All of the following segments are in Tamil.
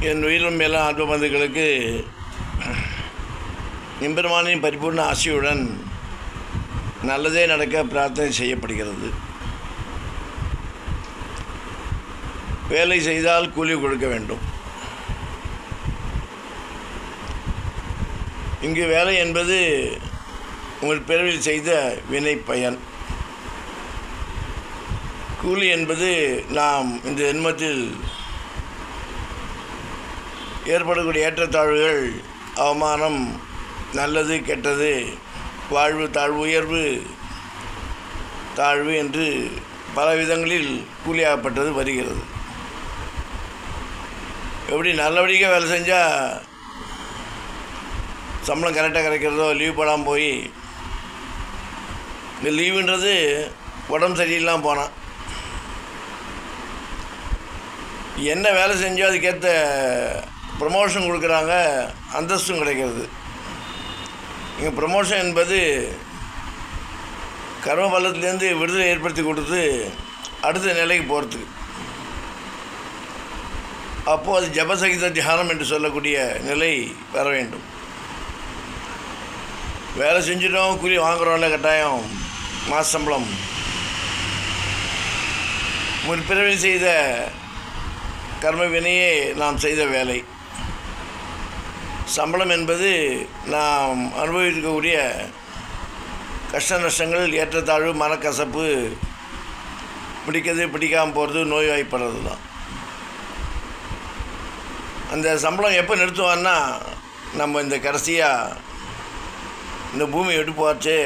என் உயிரும் மேலும் ஆத்மபந்துகளுக்கு எம்பெருமானின் பரிபூர்ண ஆசையுடன் நல்லதே நடக்க பிரார்த்தனை செய்யப்படுகிறது. வேலை செய்தால் கூலி கொடுக்க வேண்டும். இங்கு வேலை என்பது உங்கள் பிறவில் செய்த வினை பயன். கூலி என்பது நாம் இந்த ஜென்மத்தில் ஏற்படக்கூடிய ஏற்றத்தாழ்வுகள் அவமானம் நல்லது கெட்டது வாழ்வு தாழ்வு உயர்வு தாழ்வு என்று பல விதங்களில் கூலியாகப்பட்டது வருகிறது. எப்படி நல்லபடியாக வேலை செஞ்சால் சம்பளம் கரெக்டாக கிடைக்கிறதோ லீவ் போடாமல் போய் இந்த லீவுன்றது உடம்பு சரியில்லாமல் போனான் என்ன வேலை செஞ்சோ அதுக்கேற்ற ப்ரமோஷன் கொடுக்குறாங்க அந்தஸ்தும் கிடைக்கிறது. இங்கே ப்ரமோஷன் என்பது கர்ம பலத்துலேருந்து விடுதலை ஏற்படுத்தி கொடுத்து அடுத்த நிலைக்கு போகிறதுக்கு அப்போது அது ஜபசகித தியானம் என்று சொல்லக்கூடிய நிலை பெற வேண்டும். வேலை செஞ்சிட்டோம் கூலி வாங்குறோம்ல கட்டாயம் மாத சம்பளம். முற்பிறவில் செய்த கர்ம வினையே நாம் செய்த வேலை. சம்பளம் என்பது நாம் அனுபவிக்கக்கூடிய கஷ்ட நஷ்டங்கள் ஏற்றத்தாழ்வு மனக்கசப்பு பிடிக்கிறது பிடிக்காமல் போகிறது நோய்வாய்ப்படுறது தான் அந்த சம்பளம் எப்போ நிறுத்துவான்னா நம்ம இந்த கடைசியாக இந்த பூமி விட்டு போச்சு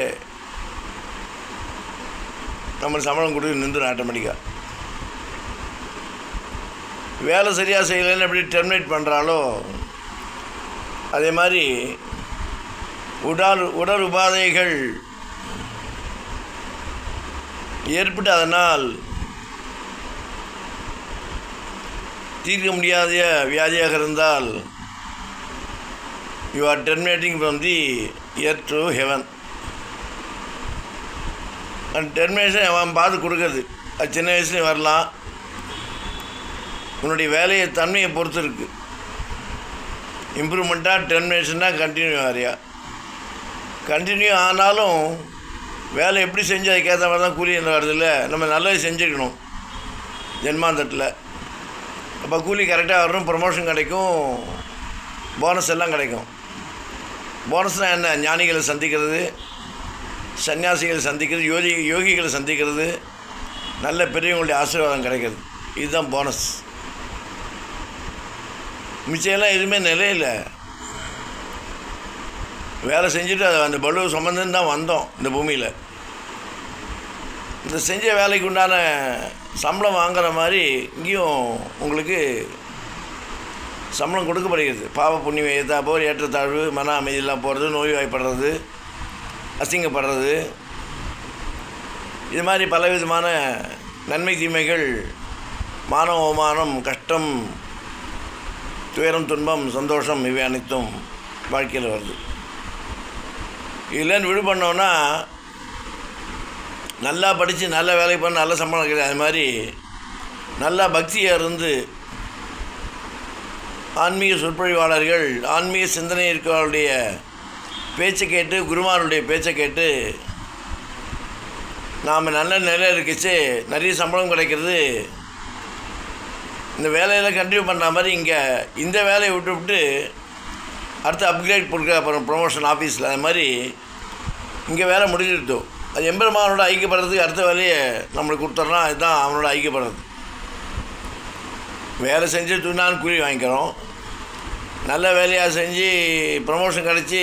நம்ம சம்பளம் கொடுத்து நின்றுடும் ஆட்டோமேட்டிக்காக வேலை சரியாக செய்யலைன்னு எப்படி டெர்மினேட் பண்ணுறாலோ அதே மாதிரி உடல் உடல் உபாதைகள் ஏற்பட்டு அதனால் தீர்க்க முடியாத வியாதியாக இருந்தால் you are terminating from the year to heaven அந்த டெர்மினேஷன் அவன் பார்த்து கொடுக்குறது. அது சின்ன வயசுலேயும் வரலாம். உன்னுடைய வேலையை தன்மையை பொறுத்து இருக்குது இம்ப்ரூவ்மெண்ட்டாக டெர்மினேஷனாக கண்டினியூ ஆகிறியா கண்டினியூ ஆனாலும் வேலை எப்படி செஞ்சு அதுக்கேற்ற மாதிரி தான் கூலி என்ன வருதில்ல? நம்ம நல்லது செஞ்சுக்கணும் ஜென்மாந்தத்தில் அப்போ கூலி கரெக்டாக வரணும் ப்ரமோஷன் கிடைக்கும் போனஸ் எல்லாம் கிடைக்கும். போனஸ்னால் என்ன? ஞானிகளை சந்திக்கிறது சன்னியாசிகளை சந்திக்கிறது யோகி யோகிகளை சந்திக்கிறது நல்ல பெரியவங்களுடைய ஆசீர்வாதம் கிடைக்கிறது. இதுதான் போனஸ் மிச்சம் எதுவுமே நிலையில. வேலை செஞ்சுட்டு அதை அந்த பலு சம்மந்தம் தான் வந்தோம் இந்த பூமியில். இந்த செஞ்ச வேலைக்கு உண்டான சம்பளம் வாங்குற மாதிரி இங்கேயும் உங்களுக்கு சம்பளம் கொடுக்கப்படுகிறது. பாவ புண்ணியம் ஏற்றா போர் ஏற்றத்தாழ்வு மன அமைதியெல்லாம் போகிறது நோய்வாய்ப்படுறது அசிங்கப்படுறது. இது மாதிரி பலவிதமான நன்மை தீமைகள் மானம் அவமானம் கஷ்டம் துயரம் துன்பம் சந்தோஷம் இவை அனைத்தும் வாழ்க்கையில் வருது. இதுலேருந்து விடுபண்ணோன்னா நல்லா படித்து நல்ல வேலை பண்ண நல்ல சம்பளம் கிடையாது அது மாதிரி நல்லா பக்தியாக இருந்து ஆன்மீக சொற்பொழிவாளர்கள் ஆன்மீக சிந்தனை இருக்கிறவருடைய பேச்சை கேட்டு குருமாருடைய பேச்சை கேட்டு நாம் நல்ல நிலையில் இருக்கிச்சு நிறைய சம்பளம் கிடைக்கிறது இந்த வேலையில் கண்டினியூ பண்ண மாதிரி இங்கே இந்த வேலையை விட்டு விட்டு அடுத்து அப்கிரேட் கொடுக்குற அப்புறம் ப்ரொமோஷன் ஆஃபீஸில் அது மாதிரி இங்கே வேலை முடிஞ்சிருத்தோ அது எம்பெருமானோட ஐக்கியப்படுறதுக்கு அடுத்த வேலையை நம்மளுக்கு கொடுத்துட்றோம். அதுதான் அவனோட ஐக்கியப்படுறது. வேலை செஞ்சு துணான்னு கூலி வாங்கிக்கிறோம். நல்ல வேலையாக செஞ்சு ப்ரமோஷன் கிடச்சி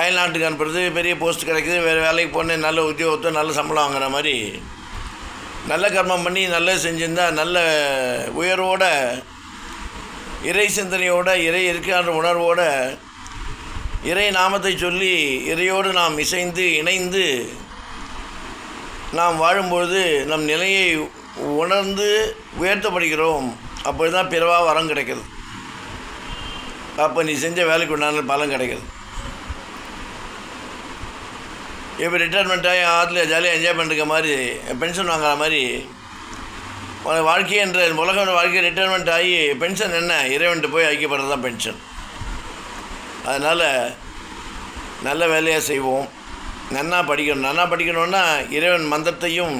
அயல்நாட்டுக்கு அனுப்புறது பெரிய போஸ்ட் கிடைக்கிது வேறு வேலைக்கு போனேன் நல்ல உத்தியோகத்தை நல்ல சம்பளம் வாங்குற மாதிரி நல்ல கர்மம் பண்ணி நல்லது செஞ்சிருந்தா நல்ல உயர்வோட இறை சிந்தனையோட இறை இருக்கின்ற உணர்வோட இறை நாமத்தை சொல்லி இறையோடு நாம் இசைந்து இணைந்து நாம் வாழும்பொழுது நம் நிலையை உணர்ந்து உயர்த்தப்படுகிறோம். அப்படி தான் பிறவாக வரம் கிடைக்கிறது. அப்போ நீ செஞ்ச வேலைக்கு உண்டான பலன் கிடைக்கிறது. இப்போ ரிட்டையர்மெண்ட் ஆகி ஆற்றுல ஜாலியாக என்ஜாய் பண்ணுற மாதிரி பென்ஷன் வாங்குற மாதிரி வாழ்க்கை என்ற உலகம் வாழ்க்கை ரிட்டைர்மெண்ட் ஆகி பென்ஷன் என்ன? இறைவன்ட்டு போய் ஐக்கியப்படுறது தான் பென்ஷன் அதனால் நல்ல வேலையாக செய்வோம். நன்னா படிக்கணும். நன்னா படிக்கணும்னா இறைவன் மந்திரத்தையும்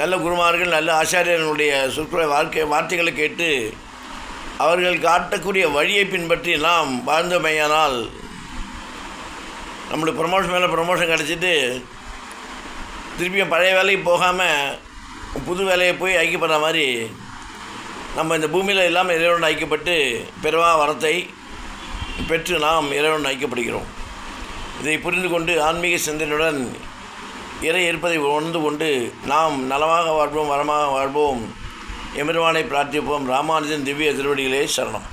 நல்ல குருமார்கள் நல்ல ஆச்சாரியர்களுடைய சொற்களை வாழ்க்கை வார்த்தைகளை கேட்டு அவர்கள் காட்டக்கூடிய வழியை பின்பற்றி நாம் வாழ்ந்தமையானால் நம்மளுக்கு ப்ரொமோஷன் மேலே ப்ரொமோஷன் கிடச்சிட்டு திருப்பியும் பழைய வேலைக்கு போகாமல் புது வேலையை போய் ஐக்கியப்படுற மாதிரி நம்ம இந்த பூமியில் இல்லாமல் இறைவன் ஐக்கியப்பட்டு பெருவா வரத்தை பெற்று நாம் இறைவன் ஐக்கியப்படுகிறோம். இதை புரிந்து கொண்டு ஆன்மீக சிந்தனையுடன் இறை இருப்பதை உணர்ந்து கொண்டு நாம் நலமாக வாழ்வோம் வரமாக வாழ்வோம். எமிர்வானை பிரார்த்திப்போம். ராமானுஜன் திவ்ய திருவடிகளே சரணம்.